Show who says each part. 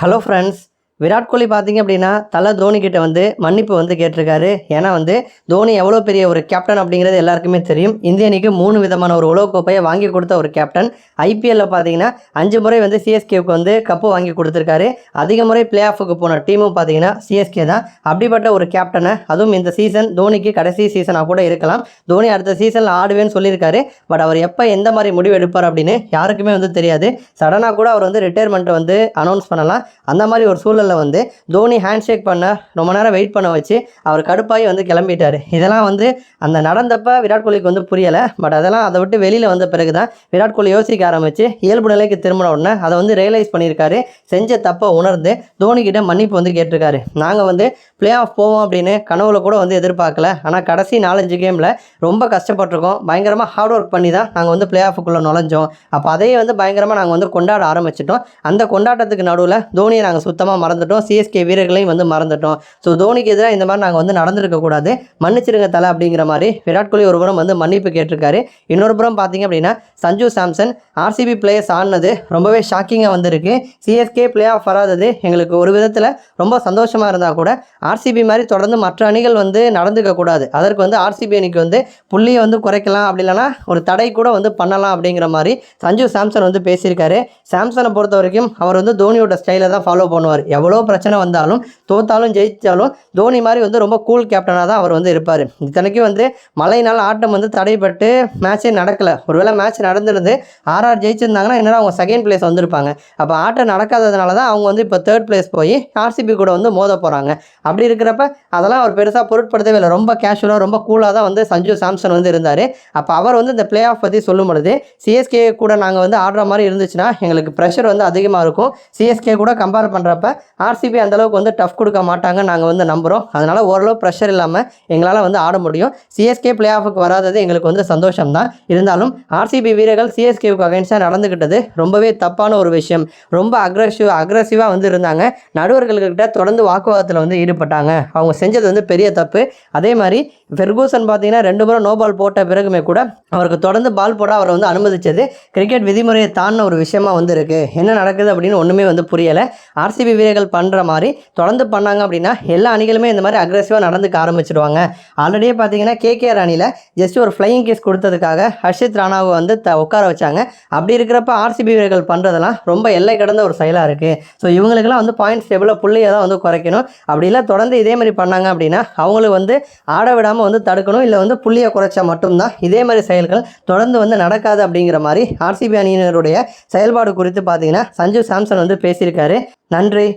Speaker 1: Hello friends Virat Kohli பார்த்தீங்க அப்படின்னா தலை தோனி கிட்ட வந்து மன்னிப்பு வந்து கேட்டிருக்காரு. ஏன்னா வந்து தோனி எவ்வளோ பெரிய ஒரு கேப்டன் அப்படிங்கிறது எல்லாருக்குமே தெரியும். இந்திய அணிக்கு மூணு விதமான ஒரு உலகக்கோப்பையை வாங்கி கொடுத்த ஒரு கேப்டன் ஐபிஎல்ல பார்த்தீங்கன்னா அஞ்சு முறை வந்து சிஎஸ்கேவுக்கு வந்து கப்பு வாங்கி கொடுத்துருக்காரு. அதிக முறை பிளே ஆஃபுக்கு போன டீமும் பார்த்தீங்கன்னா சிஎஸ்கே தான். அப்படிப்பட்ட ஒரு கேப்டனை அதுவும் இந்த சீசன் தோனிக்கு கடைசி சீசனாக கூட இருக்கலாம். தோனி அடுத்த சீசனில் ஆடுவேன்னு சொல்லியிருக்காரு. பட் அவர் எப்போ எந்த மாதிரி முடிவு எடுப்பார் அப்படின்னு யாருக்குமே வந்து தெரியாது. சடனாக கூட அவர் வந்து ரிட்டையர்மெண்ட்டை வந்து அனௌன்ஸ் பண்ணலாம். அந்த மாதிரி ஒரு சூழல் சூழலில் வந்து தோனி ஹேண்ட் ஷேக் பண்ண ரொம்ப நேரம் வெயிட் பண்ண வச்சு அவர் கடுப்பாகி வந்து கிளம்பிட்டார். இதெல்லாம் வந்து அந்த நடந்தப்போ விராட் கோலிக்கு வந்து புரியலை. பட் அதெல்லாம் அதை விட்டு வெளியில் வந்த பிறகு தான் விராட் கோலி யோசிக்க ஆரம்பித்து இயல்பு நிலைக்கு திரும்பின உடனே அதை வந்து ரியலைஸ் பண்ணியிருக்காரு. செஞ்ச தப்பை உணர்ந்து தோனிக்கிட்ட மன்னிப்பு வந்து கேட்டிருக்காரு. நாங்கள் வந்து பிளே ஆஃப் போவோம் அப்படின்னு கனவுல கூட வந்து எதிர்பார்க்கல. ஆனால் கடைசி நாலஞ்சு கேமில் ரொம்ப கஷ்டப்பட்டிருக்கோம். பயங்கரமாக ஹார்ட் ஒர்க் பண்ணி தான் நாங்கள் வந்து பிளே ஆஃபுக்குள்ளே நுழைஞ்சோம். அப்போ அதையே வந்து பயங்கரமாக நாங்கள் வந்து கொண்டாட ஆரம்பிச்சிட்டோம். அந்த கொண்டாட்டத்துக்கு நடுவில் தோனியை நாங்கள் சுத்தமாக மறந்துட்டோம். சிஎஸ்கே வீரர்களையும் வந்து மறந்துட்டோம். ஸோ தோனிக்கு எதிராக இந்த மாதிரி நாங்கள் வந்து நடந்திருக்க கூடாது. மன்னிச்சிருங்க தலை அப்படிங்கிற மாதிரி விராட் கோலி ஒரு புறம் வந்து மன்னிப்பு கேட்டிருக்காரு. இன்னொரு புறம் பார்த்தீங்க அப்படின்னா சஞ்சு சாம்சன் ஆர்சிபி பிளேயர்ஸ் ஆடினது ரொம்பவே ஷாக்கிங்காக வந்திருக்கு. சிஎஸ்கே பிளே ஆஃப் வராதது எங்களுக்கு ஒரு விதத்தில் ரொம்ப சந்தோஷமாக இருந்தால் கூட ஆர்சிபி மாதிரி தொடர்ந்து மற்ற அணிகள் வந்து நடந்துக்க கூடாது. அதற்கு வந்து ஆர்சிபி அணிக்கு வந்து புள்ளியை வந்து குறைக்கலாம். அப்படி இல்லைனா ஒரு தடை கூட வந்து பண்ணலாம் அப்படிங்கிற மாதிரி சஞ்சு சாம்சன் வந்து பேசியிருக்காரு. சாம்சனை பொறுத்த வரைக்கும் அவர் வந்து தோனியோட ஸ்டைலை தான் ஃபாலோ பண்ணுவார். எவ்வளோ எவ்வளோ பிரச்சனை வந்தாலும் தோத்தாலும் ஜெயித்தாலும் தோனி மாதிரி வந்து ரொம்ப கூல் கேப்டனாக தான் அவர் வந்து இருப்பார். இத்தனைக்கும் வந்து மழையினால் ஆட்டம் வந்து தடைப்பட்டு மேட்ச்சே நடக்கலை. ஒருவேளை மேட்ச் நடந்திருந்து ஆர்ஆர் ஜெயிச்சிருந்தாங்கன்னா என்னடா அவங்க செகண்ட் பிளேஸ் வந்திருப்பாங்க. அப்போ ஆட்டம் நடக்காததுனால தான் அவங்க வந்து இப்போ தேர்ட் பிளேஸ் போய் ஆர்சிபி கூட வந்து மோத போகிறாங்க அப்படி இருக்கிறப்ப அதெல்லாம் அவர் பெருசாக பொருட்படுத்தவே இல்லை. ரொம்ப கேஷுவலாக ரொம்ப கூலாக தான் வந்து சஞ்சு சாம்சன் வந்து இருந்தார். அப்போ அவர் வந்து இந்த பிளே ஆஃப் பற்றி சொல்லும் பொழுது சிஎஸ்கே கூட நாங்கள் வந்து ஆடுற மாதிரி இருந்துச்சுன்னா எங்களுக்கு ப்ரெஷர் வந்து அதிகமாக இருக்கும். சிஎஸ்கே கூட கம்பேர் பண்ணுறப்ப ஆர்சிபி அந்தளவுக்கு வந்து டஃப் கொடுக்க மாட்டாங்க நாங்கள் வந்து நம்புகிறோம் அதனால் ஓரளவு ப்ரெஷர் இல்லாமல் எங்களால் வந்து ஆட முடியும். சிஎஸ்கே பிளே ஆஃபுக்கு வராதது எங்களுக்கு வந்து சந்தோஷம் தான் இருந்தாலும் ஆர்சிபி வீரர்கள் சிஎஸ்கேவுக்கு அகைன்ஸ்டாக நடந்துக்கிட்டது ரொம்பவே தப்பான ஒரு விஷயம். ரொம்ப அக்ரஸிவ் அக்ரஸிவாக வந்து இருந்தாங்க. நடுவர்கள்கிட்ட தொடர்ந்து வாக்குவாதத்தில் வந்து ஈடுபட்டாங்க. அவங்க செஞ்சது வந்து பெரிய தப்பு. அதே மாதிரி ஃபெர்கூசன் பார்த்தீங்கன்னா ரெண்டு முறை நோ பால் போட்ட பிறகுமே கூட அவருக்கு தொடர்ந்து பால் போட அவரை வந்து அனுமதிச்சது. கிரிக்கெட் விதிமுறையை தாண்டின ஒரு விஷயமா வந்து இருக்குது என்ன நடக்குது அப்படின்னு ஒன்றுமே வந்து புரியலை. ஆர்சிபி வீரர்கள் பண்ணுற மாதிரி தொடர்ந்து பண்ணாங்க அப்படின்னா எல்லா அணிகளுமே இந்த மாதிரி அக்ரெசிவாக நடந்துக்க ஆரம்பிச்சிடுவாங்க ஆல்ரெடியே பார்த்தீங்கன்னா கேகேஆர் அணியில் ஜஸ்ட் ஒரு ஃப்ளையிங் கேஸ் கொடுத்ததுக்காக ஹர்ஷித் ராணாவை வந்து த உட்கார வச்சாங்க. அப்படி இருக்கிறப்ப ஆர்சிபி வீரர்கள் பண்ணுறதெல்லாம் ரொம்ப எல்லை கடந்த ஒரு செயலாக இருக்குது ஸோ இவங்களுக்கெல்லாம் வந்து பாயிண்ட்ஸ் டேபிளில் புள்ளியை தான் வந்து குறைக்கணும். அப்படி இல்லை தொடர்ந்து இதே மாதிரி பண்ணாங்க அப்படின்னா அவங்களுக்கு வந்து ஆட விடாமல் வந்து தடுக்கணும். இல்லை வந்து புள்ளியை குறைச்சா மட்டும்தான் இதே மாதிரி செயல்கள் தொடர்ந்து வந்து நடக்காது அப்படிங்கிற மாதிரி ஆர்சிபி அணியினருடைய செயல்பாடு குறித்து பார்த்தீங்கன்னா சஞ்சு சாம்சன் வந்து பேசியிருக்காரு. நன்றி.